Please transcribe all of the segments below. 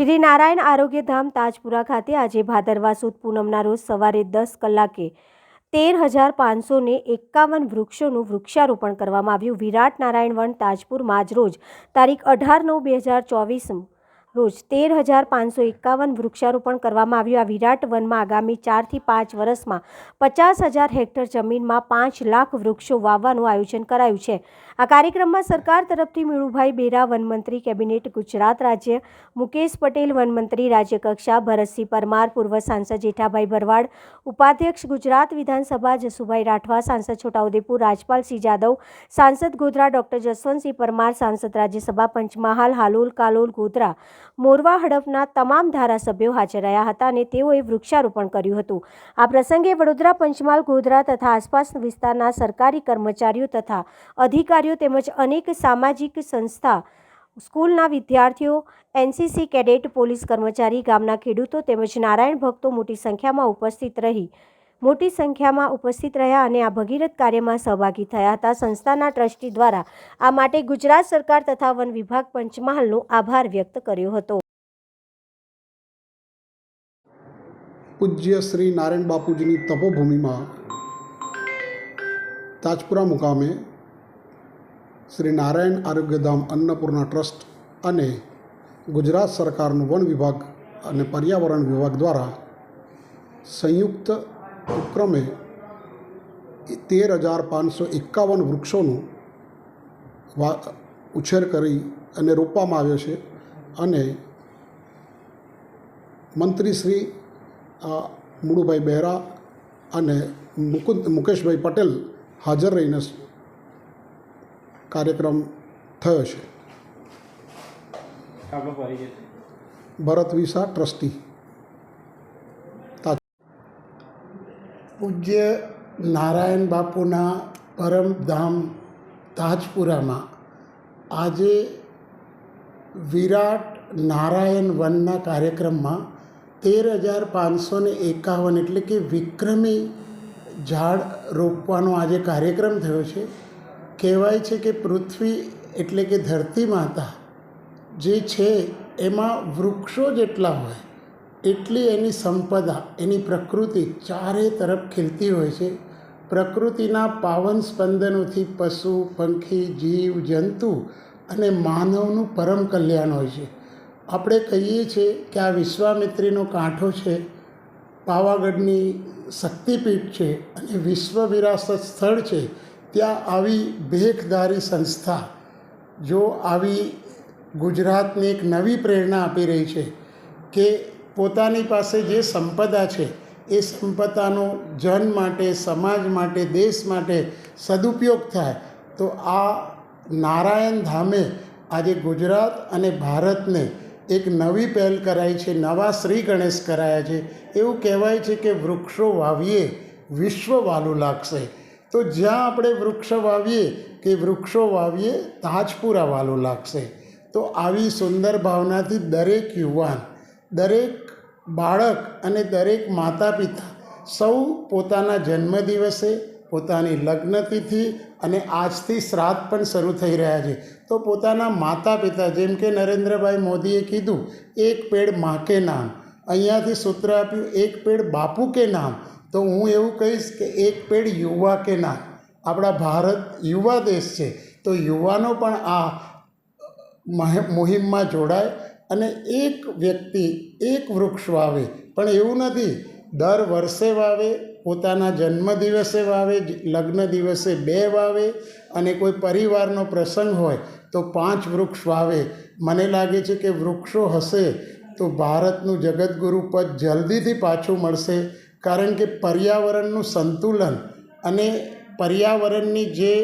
શ્રી નારાયણ આરોગ્યધામ તાજપુરા ખાતે આજે ભાદરવા સુદ પૂનમના રોજ સવારે દસ કલાકે તેર હજાર પાંચસો ને એકાવન વૃક્ષોનું વૃક્ષારોપણ કરવામાં આવ્યું. વિરાટ નારાયણ વન તાજપુરમાં આજ રોજ તારીખ અઢાર નવ બે હજાર ચોવીસ રોજ તેર હજાર પાંચસો એકાવન વૃક્ષારોપણ કરવામાં આવ્યું. આ વિરાટ વનમાં આગામી ચારથી પાંચ વર્ષમાં પચાસ હજાર હેક્ટર જમીનમાં પાંચ લાખ વૃક્ષો વાવવાનું આયોજન કરાયું છે. આ કાર્યક્રમમાં સરકાર તરફથી મીણુભાઈ બેરા, વનમંત્રી કેબિનેટ ગુજરાત રાજ્ય, મુકેશ પટેલ, વનમંત્રી રાજ્યકક્ષા, ભરતસિંહ પરમાર, પૂર્વ સાંસદ જેઠાભાઈ ભરવાડ, ઉપાધ્યક્ષ ગુજરાત વિધાનસભા, જસુભાઈ રાઠવા, સાંસદ છોટાઉદેપુર રાજપાલસિંહ જાદવ, સાંસદ ગોધરા ડોક્ટર જસવંતસિંહ પરમાર, સાંસદ રાજ્યસભા પંચમહાલ, હાલોલ કાલોલ ગોધરા મોરવા હડફના તમામ ધારાસભ્યો હાજર રહ્યા હતા અને તેઓએ વૃક્ષારોપણ કર્યું હતું. આ પ્રસંગે વડોદરા પંચમહાલ, ગોધરા તથા આસપાસ વિસ્તારના સરકારી કર્મચારીઓ તથા અધિકારીઓ તેમજ અનેક સામાજિક સંસ્થા, સ્કૂલના વિદ્યાર્થીઓ, એનસીસી કેડેટ, પોલીસ કર્મચારી, ગામના ખેડૂતો તેમજ નારાયણ ભક્તો મોટી સંખ્યામાં ઉપસ્થિત રહી. મોટી સંખ્યામાં ઉપસ્થિત રહ્યા અને આ ભગીરથ કાર્યમાં સહભાગી થયા હતા. સંસ્થાના ટ્રસ્ટી દ્વારા આ માટે ગુજરાત સરકાર તથા વન વિભાગ પંચમહાલનો આભાર વ્યક્ત કર્યો હતો. પૂજ્ય શ્રી નારાયણ બાપુજીની તપોભૂમિમાં તાજપુરા મુકામે શ્રી નારાયણ આરોગ્યધામ અન્નપૂર્ણા ટ્રસ્ટ અને ગુજરાત સરકારનું વન વિભાગ અને પર્યાવરણ વિભાગ દ્વારા સંયુક્ત ઉપક્રમે તેર હજાર પાંચસો એકાવન વૃક્ષોનું વા ઉછેર કરી અને રોપવામાં આવ્યો છે. અને મંત્રી શ્રી આ મુળુભાઈ બહેરા અને મુકુંદ મુકેશભાઈ પટેલ હાજર રહીને કાર્યક્રમ થયો છે. ભરત વિસા ટ્રસ્ટી. પૂજ્ય નારાયણ બાપુના પરમધામ તાજપુરામાં આજે વિરાટ નારાયણ વનના કાર્યક્રમમાં તેર હજાર પાંચસો ને એકાવન એટલે કે વિક્રમી ઝાડ રોપવાનો આજે કાર્યક્રમ થયો છે. કહેવાય છે કે પૃથ્વી એટલે કે ધરતી માતા જે છે એમાં વૃક્ષો જેટલા હોય એટલી એની સંપદા, એની પ્રકૃતિ ચારે તરફ ખીલતી હોય છે. પ્રકૃતિના પાવન સ્પંદનોથી પશુ, પંખી, જીવ, જંતુ અને માનવનું પરમ કલ્યાણ હોય છે. આપણે કહીએ છીએ કે આ વિશ્વામિત્રીનો કાંઠો છે, પાવાગઢની શક્તિપીઠ છે અને વિશ્વ વિરાસત સ્થળ છે. ત્યાં આવી ભેખધારી સંસ્થા, જો આવી ગુજરાતને એક નવી પ્રેરણા આપી રહી છે કે પોતાની પાસે જે સંપદા છે, એ સંપદાનો જન માટે, સમાજ માટે, દેશ માટે સદુપયોગ થાય, તો આ નારાયણ ધામે આજે ગુજરાત અને ભારતને એક નવી પહેલ કરાઈ છે, નવા શ્રી ગણેશ કરાયા છે. એવું કહેવાય છે કે વૃક્ષો વાવીએ, વિશ્વ વાલું લાગશે. તો જ્યાં આપણે વૃક્ષ વાવીએ, કે વૃક્ષો વાવીએ, તાજપુરા વાલું લાગશે. તો આવી સુંદર ભાવનાથી દરેક યુવાન, દરેક બાળક અને દરેક માતા પિતા સૌ પોતાના જન્મદિવસે, પોતાની લગ્નતિથિ અને આજથી શ્રાદ્ધ પણ શરૂ થઈ રહ્યા છે. તો પોતાના માતા પિતા જેમ કે નરેન્દ્રભાઈ મોદીએ કીધું, એક પેડ મા કે નામ. અહીંયાથી સૂત્ર આપ્યું, એક પેડ બાપુ કે નામ. તો હું એવું કહીશ કે એક પેડ યુવા કે નામ. આપણા ભારત યુવા દેશ છે. તો યુવાનો પણ આ મહ- મુહિમમાં જોડાય અને એક વ્યક્તિ, એક વૃક્ષ વાવે. પણ એવું નથી. દર વર્ષે વાવે, પોતાના જન્મદિવસે વાવે લગ્ન દિવસે બે વાવે અને કોઈ પરિવારનો પ્રસંગ હોય તો પાંચ વૃક્ષ વાવે. મને લાગે છે કે વૃક્ષો હશે તો ભારતનું જગતગુરુ પદ જલ્દીથી પાછું મળશે. કારણ કે પર્યાવરણનું સંતુલન અને પર્યાવરણની જે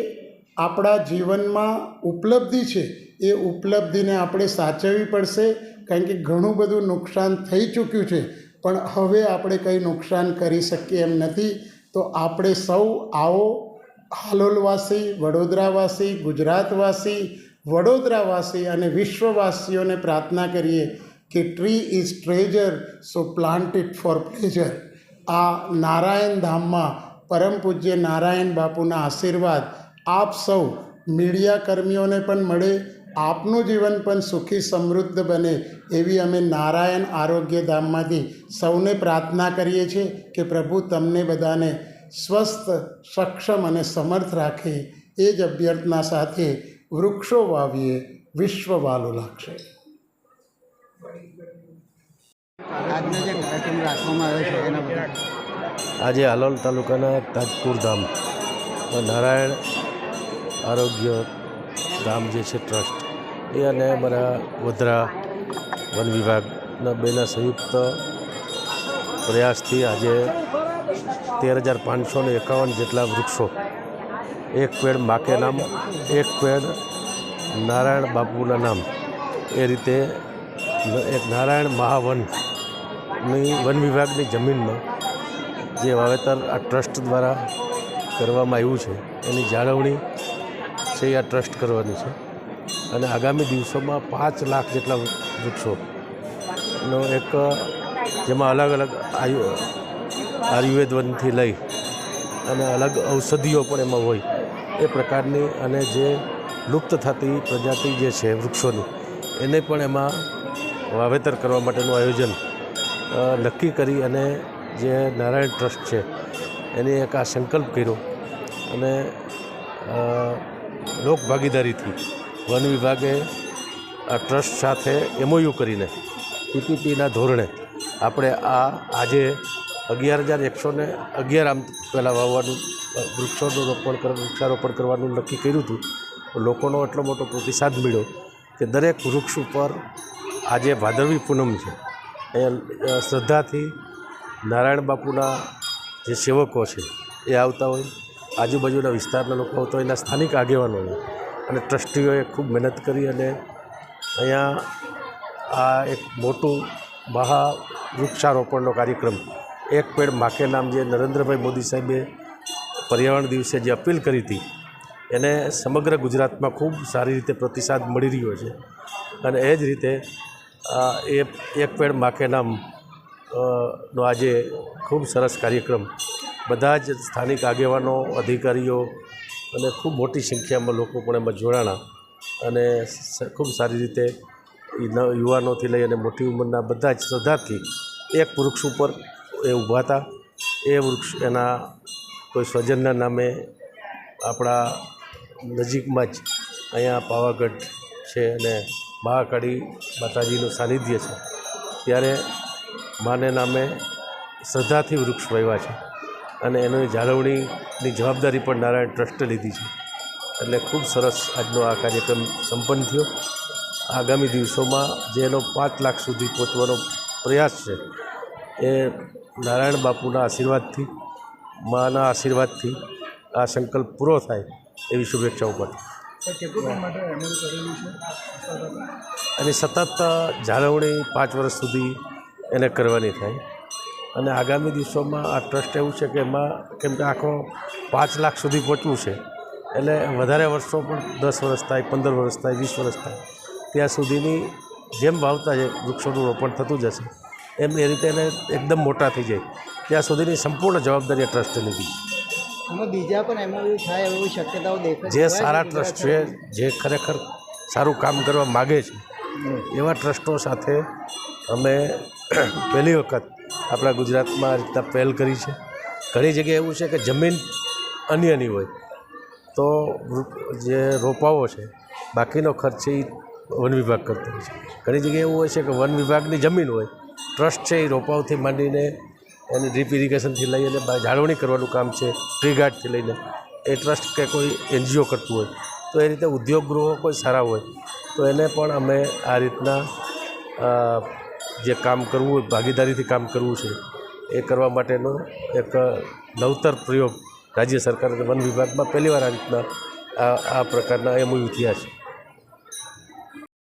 આપણા જીવનમાં ઉપલબ્ધિ છે એ ઉપલબ્ધિને આપણે સાચવવી પડશે, કારણ કે ઘણું બધું નુકસાન થઈ ચૂક્યું છે, પણ હવે આપણે કંઈ નુકસાન કરી શકીએ એમ નથી. તો આપણે સૌ આવો, હાલોલવાસી, વડોદરાવાસી, ગુજરાતવાસી, વડોદરાવાસી અને વિશ્વવાસીઓને પ્રાર્થના કરીએ કે tree is treasure so plant it for pleasure. આ નારાયણ ધામમાં પરમ પૂજ્ય નારાયણ બાપુના આશીર્વાદ આપ સૌ મીડિયા કર્મીઓને પણ મળે આપનું જીવન પણ સુખી સમૃદ્ધ બને એવી અમે નારાયણ આરોગ્ય ધામમાંથી સૌને પ્રાર્થના કરીએ છીએ કે પ્રભુ તમને બધાને સ્વસ્થ સક્ષમ અને સમર્થ રાખે. એ જ અભ્યર્થના સાથે વૃક્ષો વાવીએ વિશ્વ વાલું લાગશે. આજનો જે કાર્યક્રમ રાખવામાં આવ્યો છે એના બદલ. આજે હાલોલ તાલુકાના તાજપુર ધામ નારાયણ આરોગ્ય ધામ જે છે ટ્રસ્ટ. એ અને અમારા ગોધરા વન વિભાગના બેના સંયુક્ત પ્રયાસથી આજે તેર હજાર પાંચસો ને એકાવન જેટલા વૃક્ષો, એક પેડ માકે નામ એક પેડ નારાયણ બાપુના નામ, એ રીતે એક નારાયણ મહાવનની વન વિભાગની જમીનમાં જે વાવેતર આ ટ્રસ્ટ દ્વારા કરવામાં આવ્યું છે, એની જાળવણી છે આ ટ્રસ્ટ કરવાની છે. અને આગામી દિવસોમાં પાંચ લાખ જેટલા વૃક્ષોનો એક, જેમાં અલગ અલગ આયુ, આયુર્વેદ વનથી લઈ અને અલગ ઔષધિઓ પણ એમાં હોય. એ પ્રકારની અને જે લુપ્ત થતી પ્રજાતિ જે છે વૃક્ષોની, એને પણ એમાં વાવેતર કરવા માટેનું આયોજન નક્કી કરી અને જે નારાયણ ટ્રસ્ટ છે, એને એક આ સંકલ્પ કર્યો અને લોકભાગીદારીથી લોક ભાગીદારીથી વન વિભાગે આ ટ્રસ્ટ સાથે એમઓયુ કરીને પીપીપીના ધોરણે આપણે આ આજે અગિયાર હજાર એકસો ને અગિયાર આમ પહેલાં વાવવાનું વૃક્ષોનું રોપણ વૃક્ષારોપણ કરવાનું નક્કી કર્યું હતું. લોકોનો એટલો મોટો પ્રતિસાદ મળ્યો કે દરેક વૃક્ષ ઉપર આજે ભાદરવી પૂનમ છે. એ શ્રદ્ધાથી નારાયણ બાપુના જે સેવકો છે એ આવતા હોય, આજુબાજુના વિસ્તારના લોકો આવતા હોય, એના સ્થાનિક આગેવાનો હોય. અને ટ્રસ્ટીઓએ ખૂબ મહેનત કરી અને અહીંયા આ એક મોટું મહા વૃક્ષારોપણનો કાર્યક્રમ, એક પેડ માકે નામ જે નરેન્દ્રભાઈ મોદી સાહેબે પર્યાવરણ દિવસે જે અપીલ કરી હતી, એને સમગ્ર ગુજરાતમાં ખૂબ સારી રીતે પ્રતિસાદ મળી રહ્યો છે. અને એ જ રીતે એ એક પેડ માકે નામ નો આજે ખૂબ સરસ કાર્યક્રમ. બધા જ સ્થાનિક આગેવાનો, અધિકારીઓ અને ખૂબ મોટી સંખ્યામાં લોકો પણ એમાં જોડાણા અને ખૂબ સારી રીતે યુવાનોથી લઈ અને મોટી ઉંમરના બધા જ શ્રદ્ધાથી એક વૃક્ષ ઉપર એ ઊભા હતા. એ વૃક્ષ એના કોઈ સ્વજનના નામે આપણા નજીકમાં જ અહીંયા પાવાગઢ છે અને મહાકાળી માતાજીનું સાનિધ્ય છે. ત્યારે માને નામે શ્રદ્ધાથી વૃક્ષ વહેવા છે. અને એની જાળવણીની જવાબદારી પણ નારાયણ ટ્રસ્ટે લીધી છે. એટલે ખૂબ સરસ આજનો આ કાર્યક્રમ સંપન્ન થયો. આગામી દિવસોમાં જે એનો પાંચ લાખ સુધી પહોંચવાનો પ્રયાસ છે એ નારાયણ બાપુના આશીર્વાદથી માના આશીર્વાદથી આ સંકલ્પ પૂરો થાય એવી શુભેચ્છાઓ પાઠવું અને સતત જાળવણી પાંચ વર્ષ સુધી એને કરવાની થાય. અને આગામી દિવસોમાં આ ટ્રસ્ટ એવું છે કે એમાં કેમ કે આખો પાંચ લાખ સુધી પહોંચવું છે. એટલે વધારે વર્ષો પણ દસ વર્ષ થાય પંદર વર્ષ થાય વીસ વર્ષ થાય ત્યાં સુધીની જેમ વાવતા છે વૃક્ષોનું રોપણ થતું જશે એમ એ રીતે એને એકદમ મોટા થઈ જાય. ત્યાં સુધીની સંપૂર્ણ જવાબદારી આ ટ્રસ્ટે લીધી બીજા પણ એમાં થાય એવી શક્યતાઓ દેખાય જે સારા ટ્રસ્ટ છે જે ખરેખર સારું કામ કરવા માગે છે એવા ટ્રસ્ટો સાથે અમે પહેલી વખત આપણા ગુજરાતમાં આ રીતના પહેલ કરી છે. ઘણી જગ્યાએ એવું છે કે જમીન અન્યની હોય તો જે રોપાઓ છે, બાકીનો ખર્ચ છે એ વન વિભાગ કરતો હોય છે. ઘણી જગ્યાએ એવું હોય છે કે વન વિભાગની જમીન હોય, ટ્રસ્ટ છે એ રોપાઓથી માંડીને એને ડ્રીપ ઇરિગેશનથી લઈ અને જાળવણી કરવાનું કામ છે, ટ્રી ગાર્ડથી લઈને એ ટ્રસ્ટ કે કોઈ એનજીઓ કરતું હોય, તો એ રીતે ઉદ્યોગ ગૃહો કોઈ સારા હોય, તો એને પણ અમે આ રીતના જે કામ કરવું હોય, ભાગીદારીથી કામ કરવું છે, એ કરવા માટેનો એક નવતર પ્રયોગ રાજ્ય સરકાર અને વન વિભાગમાં પહેલીવાર આ રીતના આ આ પ્રકારના એમઓયુ થયા છે.